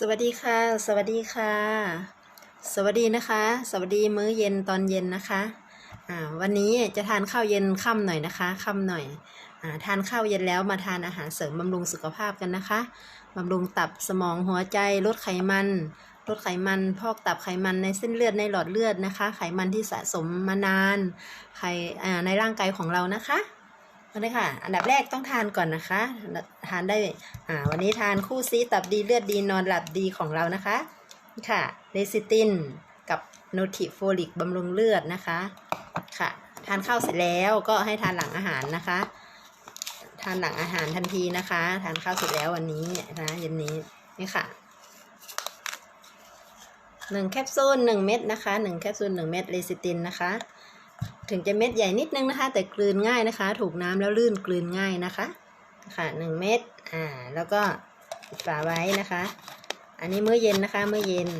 สวัสดีค่ะ สวัสดีค่ะ สวัสดีนะคะ สวัสดีมื้อเย็นตอนเย็นนะคะอ่าวันนี้จะทานข้าวเย็นค่ำหน่อยนะคะค่ำหน่อยอ่าทานข้าวเย็นแล้วมาทานอาหารเสริมบำรุงสุขภาพกันนะคะบำรุงตับสมองหัวใจลดไขมัน ลดไขมันพอกตับไขมันในเส้นเลือดในหลอดเลือดนะคะ ไขมันที่สะสมมานานไขอ่าในร่างกายของเรานะคะ เอาเลยค่ะ อันดับแรกต้องทานก่อนนะคะ ทานได้ อ่า วันนี้ทานคู่ซีตับดีเลือดดีนอนหลับดีของเรานะคะ ค่ะเลซิตินกับโนติโฟลิกบำรุงเลือดนะคะ ค่ะ ทานข้าวเสร็จแล้วก็ให้ทานหลังอาหารนะคะ ทานหลังอาหารทันทีนะคะ ทานข้าวเสร็จแล้ววันนี้นะเย็นนี้ นี่ค่ะหนึ่งแคปซูลหนึ่งเม็ดนะคะหนึ่งแคปซูลหนึ่งเม็ดเลซิตินนะคะ ถึงจะเม็ดใหญ่นิดนึงนะคะ แต่กลืนง่ายนะคะ ถูกน้ำแล้วลื่นกลืนง่ายนะคะ ค่ะหนึ่งเม็ดอ่า แล้วก็ฝาไว้นะคะ อันนี้มื้อเย็นนะคะ มื้อเย็น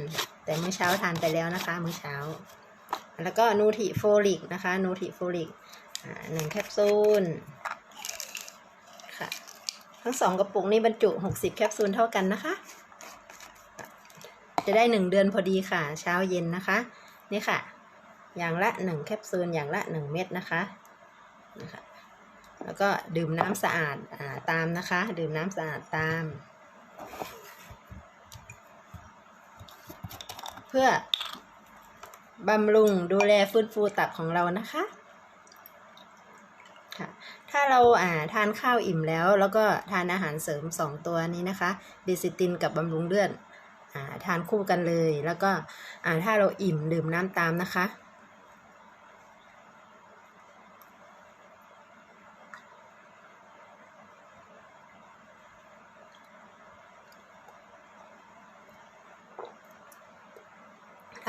แต่มื้อเช้าทานไปแล้วนะคะ มื้อเช้า แล้วก็นูทิโฟลิกนะคะ นูทิโฟลิกอ่าหนึ่งแคปซูลค่ะ ทั้งสองกระปุกนี้บรรจุหกสิบแคปซูลเท่ากันนะคะ จะได้หนึ่งเดือนพอดีค่ะ เช้าเย็นนะคะ นี่ค่ะ อย่างละหนึ่งแคปซูลอย่างละหนึ่งเม็ดนะคะนะคะ แล้วก็ดื่มน้ำสะอาดอาตามนะคะ ดื่มน้ำสะอาดตาม เพื่อบำรุงดูแลฟื้นฟูตับของเรานะคะค่ะถ้าเราอ่าทานข้าวอิ่มแล้ว แล้วก็ทานอาหารเสริมสองตัวนี้นะคะดิซิตินกับบำรุงเลือดอ่าทานคู่กันเลย แล้วก็อ่าถ้าเราอิ่มดื่มน้ำตามนะคะ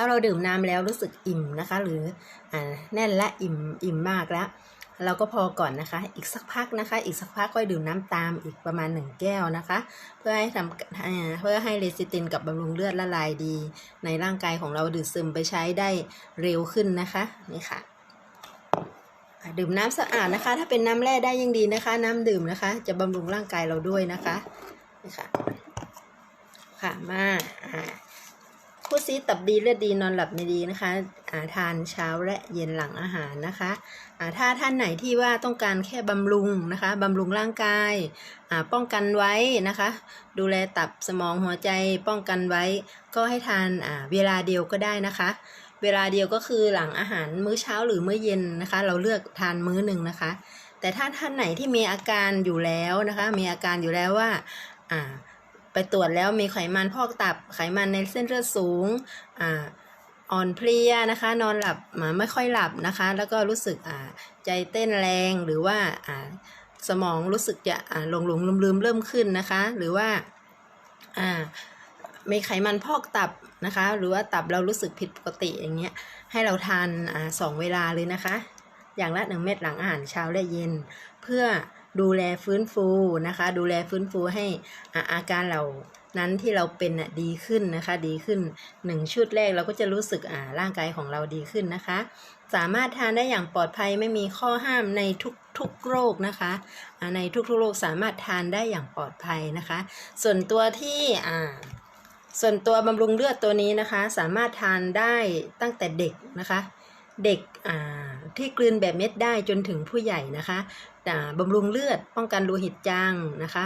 ถ้าเราดื่มน้ำแล้วรู้สึกอิ่มนะคะ หรืออแน่นและอิ่มอิ่มมากแล้ว เราก็พอก่อนนะคะ อีกสักพักนะคะ อีกสักพักก็ดื่มน้ำตามอีกประมาณหนึ่งแก้วนะคะ เพื่อให้ทำเพื่อให้เลซิตินกับบำรุงเลือดละลายดี ในร่างกายของเราดูดซึมไปใช้ได้เร็วขึ้นนะคะนี่ค่ะดื่มน้ำสะอาดนะคะ ถ้าเป็นน้ำแร่ได้ยิ่งดีนะคะ น้ำดื่มนะคะ จะบำรุงร่างกายเราด้วยนะคะนี่ค่ะค่ะมาอ่า คู่ซีตับดีเลือดดีนอนหลับไม่ดีนะคะอ่าทานเช้าและเย็นหลังอาหารนะคะอาถ้าท่านไหนที่ว่าต้องการแค่บำรุงนะคะบำรุงร่างกายอ่าป้องกันไว้นะคะ ดูแลตับสมองหัวใจป้องกันไว้ ก็ให้ทานอ่าเวลาเดียวก็ได้นะคะ เวลาเดียวก็คือหลังอาหารมื้อเช้าหรือมื้อเย็นนะคะ เราเลือกทานมื้อหนึ่งนะคะ แต่ถ้าท่านไหนที่มีอาการอยู่แล้วนะคะ มีอาการอยู่แล้วว่าอ่า ไปตรวจแล้วมีไขมันพอกตับไขมันในเส้นเลือดสูงอ่าอ่อนเพลียนะคะ นอนหลับมาไม่ค่อยหลับนะคะ แล้วก็รู้สึกอ่าใจเต้นแรงหรือว่าอ่าสมองรู้สึกจะอ่าหลงหลงลืมลืมเริ่มขึ้นนะคะ หรือว่าอ่ามีไขมันพอกตับนะคะ หรือว่าตับเรารู้สึกผิดปกติอย่างเงี้ยให้เราทานอ่าสองเวลาเลยนะคะ อย่างละหนึ่งเม็ดหลังอาหารเช้าและเย็น เพื่อ ดูแลฟื้นฟูนะคะ ดูแลฟื้นฟูให้อาการเรานั้นที่เราเป็นน่ะดีขึ้นนะคะ ดีขึ้นหนึ่งชุดแรกเราก็จะรู้สึกอ่าร่างกายของเราดีขึ้นนะคะ สามารถทานได้อย่างปลอดภัยไม่มีข้อห้ามในทุกทุกโรคนะคะในทุกทุกโรคสามารถทานได้อย่างปลอดภัยนะคะ ส่วนตัวที่อ่าส่วนตัวบำรุงเลือดตัวนี้นะคะ สามารถทานได้ตั้งแต่เด็กนะคะ เด็กอ่าที่กลืนแบบเม็ดได้จนถึงผู้ใหญ่นะคะ บำรุงเลือด ป้องกันโลหิตจางนะคะ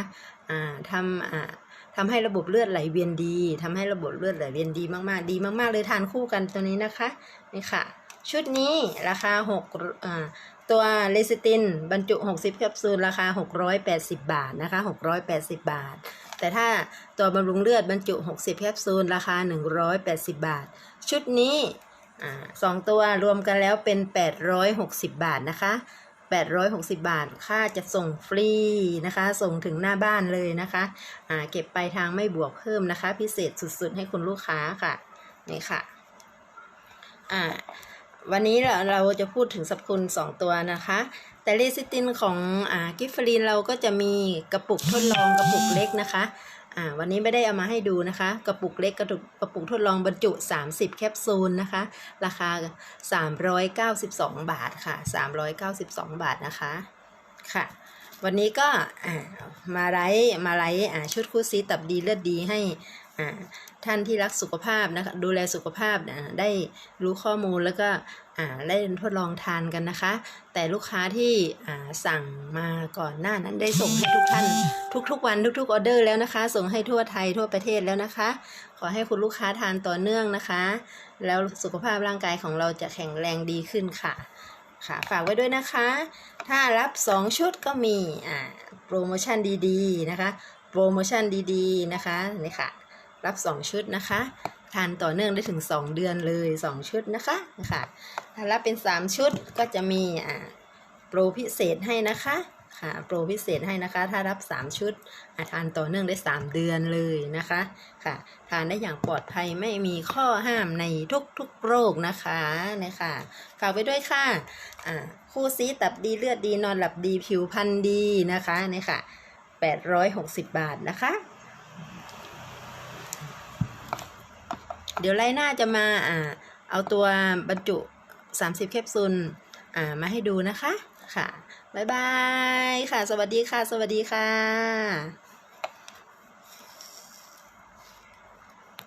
ทำทำให้ระบบเลือดไหลเวียนดีทำให้ระบบเลือดไหลเวียนดีมากๆ ดีมาก ๆ เลยทานคู่กันตัวนี้นะคะนี่ค่ะ ชุดนี้ราคา6อ่าตัวเลซิตินบรรจุ 60แคปซูลราคา 680 บาทนะคะ 680 บาท แต่ถ้าตัวบำรุงเลือดบรรจุ 60แคปซูลราคา 180 บาท ชุดนี้สองตัวรวมกันแล้วเป็น 860 บาทนะคะ 860 บาท ค่าจะส่งฟรีนะคะ ส่งถึงหน้าบ้านเลยนะคะอ่าเก็บไปลายทางไม่บวกเพิ่มนะคะ พิเศษสุดๆ ให้คุณลูกค้าค่ะ นี่ค่ะ อ่า วันนี้เราเราจะพูดถึงสรรพคุณ 2 ตัวนะคะ แต่เลซิตินของอ่ากิฟฟรีนเราก็จะมีกระปุกทดลองกระปุกเล็กนะคะอ่าวันนี้ไม่ได้เอามาให้ดูนะคะ กระปุกเล็กกระปุกกระปุกทดลองบรรจุ 30 แคปซูลนะคะ ราคา 392 บาทค่ะ 392 บาทนะคะค่ะ วันนี้ก็อ่ามาไลฟ์มาไลฟ์อ่าชุดคู่ซีตับดีเลือดดีให้ ท่านที่รักสุขภาพนะคะดูแลสุขภาพอ่าได้รู้ข้อมูลแล้วก็ได้ทดลองทานกันนะคะ แต่ลูกค้าที่สั่งมาก่อนหน้านั้นได้ส่งให้ทุกท่าน ทุกๆวันทุกๆออเดอร์แล้วนะคะ ส่งให้ทั่วไทยทั่วประเทศแล้วนะคะ ขอให้คุณลูกค้าทานต่อเนื่องนะคะ แล้วสุขภาพร่างกายของเราจะแข็งแรงดีขึ้นค่ะค่ะฝากไว้ด้วยนะคะ ถ้ารับ 2 ชุดก็มีอ่าโปรโมชั่นดีๆนะคะ โปรโมชั่นดีๆนะคะนี่ค่ะ รับ 2 ชุดนะคะ ทานต่อเนื่องได้ถึง 2 เดือนเลย 2 ชุดนะคะนะคะถ้ารับเป็น 3 ชุดก็จะมีอ่าโปรพิเศษให้นะคะค่ะโปรพิเศษให้นะคะ ถ้ารับ 3 ชุดทานต่อเนื่องได้ 3 เดือนเลยนะคะค่ะ ทานได้อย่างปลอดภัยไม่มีข้อห้ามในทุกๆโรคนะคะเนี่ยค่ะฝากไว้ด้วยค่ะอ่าคู่ซีตับดีเลือดดีนอนหลับดีผิวพรรณดีนะคะเนี่ยค่ะ860 บาทนะคะ เดี๋ยวไล่หน้าจะมาอ่าเอาตัวบรรจุ 30 แคปซูลอ่ามาให้ดูนะคะค่ะ บ๊ายบายค่ะ สวัสดีค่ะ สวัสดีค่ะ